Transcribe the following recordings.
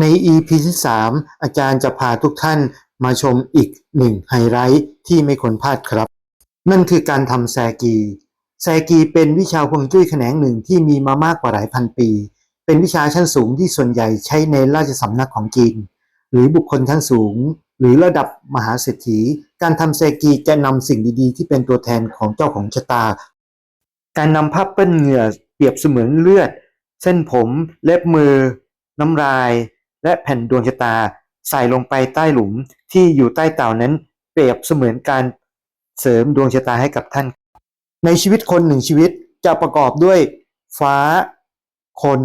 ใน EP ที่ 3 อาจารย์จะพาทุกท่านมาชมอีกหนึ่งไฮไลท์ที่ไม่ควรพลาดครับ นั่นคือการทำแซกีแซกีเป็นวิชาฮวงจุ้ยแขนงหนึ่งที่มีมามากกว่าหลายพันปี เป็นวิชาชั้นสูงที่ส่วนใหญ่ใช้ในราชสำนักของจีน หรือบุคคลชั้นสูง หรือระดับมหาเศรษฐี การทำแซกีจะนำสิ่งดีๆ ที่เป็นตัวแทนของเจ้าของชะตา การนำผ้าเปื้อนเหงื่อเปรียบเสมือนเลือด เส้นผม เล็บมือ น้ำลาย และแผ่นดวงชะตาใส่ลงไปใต้หลุมที่อยู่ใต้เต่านั้นเปรียบเสมือนการเสริมดวงชะตาให้กับท่าน ในชีวิตคนหนึ่งชีวิตจะประกอบด้วยฟ้า คน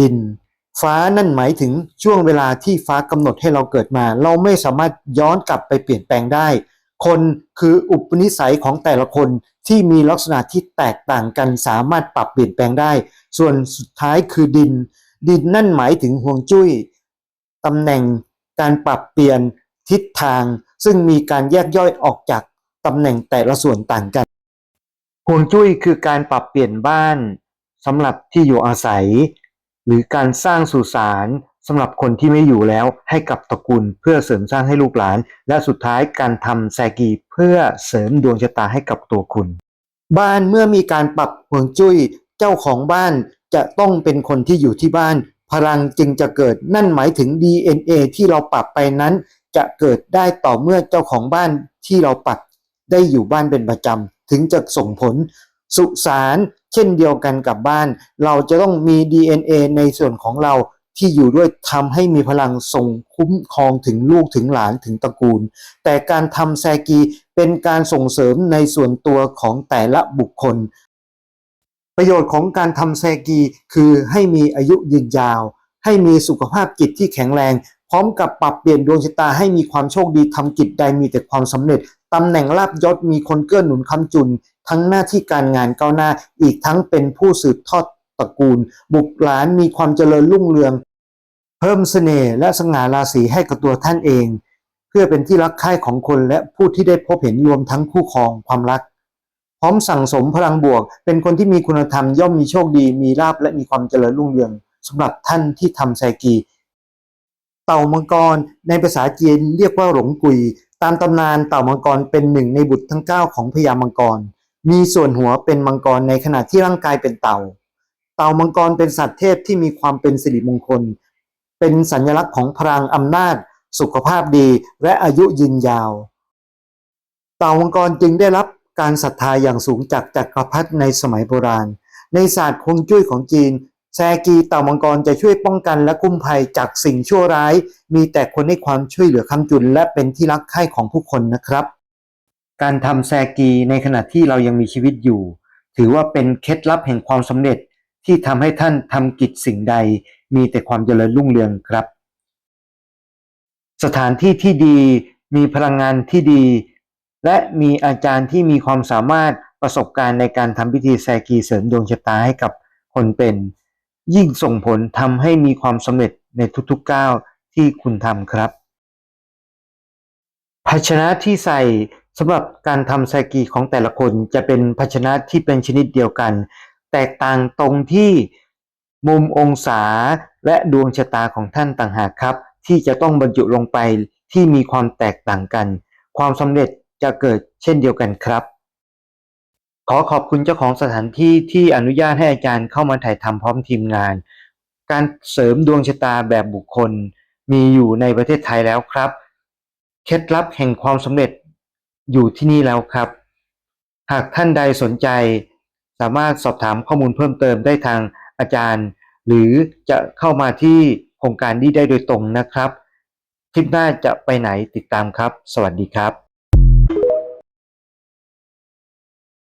ดิน ฟ้านั่นหมายถึงช่วงเวลาที่ฟ้ากำหนดให้เราเกิดมา เราไม่สามารถย้อนกลับไปเปลี่ยนแปลงได้ คนคืออุปนิสัยของแต่ละคนที่มีลักษณะที่แตกต่างกันสามารถปรับเปลี่ยนแปลงได้ ส่วนสุดท้ายคือดิน ดินนั่นหมายถึงห่วงจุ้ย ตำแหน่งการปรับเปลี่ยนทิศทาง ซึ่งมีการแยกย่อยออกจากตำแหน่งแต่ละส่วนต่างกันห่วงจุ้ยคือการปรับเปลี่ยนบ้านสำหรับที่อยู่อาศัย หรือการสร้างสุสานสำหรับคนที่ไม่อยู่แล้วให้กับตระกูลเพื่อเสริมสร้างให้ลูกหลาน และสุดท้ายการทำแซกีเพื่อเสริมดวงชะตาให้กับตัวคุณ บ้านเมื่อมีการปรับห่วงจุ้ยเจ้าของบ้านจะต้องเป็นคนที่อยู่ที่บ้าน พลังจึงจะเกิดนั่นหมายถึง DNA ที่เราปรับไปนั้น จะเกิดได้ต่อเมื่อเจ้าของบ้านที่เราปรับได้อยู่บ้านเป็นประจำถึงจะส่งผล สุสานเช่นเดียวกันกับบ้าน เราจะต้องมี DNA ในส่วนของเราที่อยู่ด้วยทำให้มีพลังส่งคุ้มครองถึงลูกถึงหลานถึงตระกูล แต่การทำแซกีเป็นการส่งเสริมในส่วนตัวของแต่ละบุคคล ประโยชน์ของการทำแซกีคือให้มีอายุยืนยาว ให้มีสุขภาพจิตที่แข็งแรง พร้อมกับปรับเปลี่ยนดวงชะตาให้มีความโชคดีทำกิจใดมีแต่ความสำเร็จตำแหน่งลาบยศมีคนเกื้อหนุนคำจุน ทั้งหน้าที่การงานก้าวหน้าอีกทั้งเป็นผู้สืบทอดตระกูล บุตรหลานมีความเจริญรุ่งเรือง เพิ่มเสน่ห์และสง่าราศีให้กับตัวท่านเอง เพื่อเป็นที่รักใคร่ของคนและผู้ที่ได้พบเห็นรวมทั้งคู่ครองความรัก พร้อมสั่งสมพลังบวก เป็นคนที่มีคุณธรรมย่อมมีโชคดี มีลาภและมีความเจริญรุ่งเรืองสำหรับท่านที่ทำไซกี เต่ามังกรในภาษาจีนเรียกว่าหลงกุย ตามตำนานเต่ามังกรเป็นหนึ่งในบุตรทั้ง 9 ของพญามังกร มีส่วนหัวเป็นมังกรในขณะที่ร่างกายเป็นเต่า เต่ามังกรเป็นสัตว์เทพที่มีความเป็นสิริมงคล เป็นสัญลักษณ์ของพลังอำนาจ สุขภาพดี และอายุยืนยาว เต่ามังกรจึงได้รับ การศรัทธาอย่างสูงจากจักรพรรดิในสมัยโบราณ ในศาสตร์ฮวงจุ้ยของจีน แซกีเต่ามังกรจะช่วยป้องกันและคุ้มภัยจากสิ่งชั่วร้าย มีแต่คนให้ความช่วยเหลือคำจุน และเป็นที่รักใคร่ของผู้คนนะครับ การทำแซกีในขณะที่เรายังมีชีวิตอยู่ ถือว่าเป็นเคล็ดลับแห่งความสำเร็จที่ทำให้ท่านทำกิจสิ่งใด มีแต่ความเจริญรุ่งเรืองครับ สถานที่ที่ดีมีพลังงานที่ดี และมีอาจารย์ที่มีความสามารถประสบการณ์ในการทำพิธีแซกีเสริมดวงชะตาให้กับคนเป็น ยิ่งส่งผลทำให้มีความสำเร็จในทุกๆก้าวที่คุณทำครับ ภาชนะที่ใส่สำหรับการทำแซกีของแต่ละคนจะเป็นภาชนะที่เป็นชนิดเดียวกัน แตกต่างตรงที่มุมองศาและดวงชะตาของท่านต่างหากครับ ที่จะต้องบรรจุลงไปที่มีความแตกต่างกัน ความสำเร็จ จะเกิดเช่นเดียวกันครับ ขอขอบคุณเจ้าของสถานที่ที่อนุญาตให้อาจารย์เข้ามาถ่ายทำพร้อมทีมงาน การเสริมดวงชะตาแบบบุคคลมีอยู่ในประเทศไทยแล้วครับ เคล็ดลับแห่งความสำเร็จอยู่ที่นี่แล้วครับ หากท่านใดสนใจ สามารถสอบถามข้อมูลเพิ่มเติมได้ทางอาจารย์ หรือจะเข้ามาที่โครงการนี้ได้โดยตรงนะครับ คลิปหน้าจะไปไหนติดตามครับ สวัสดีครับ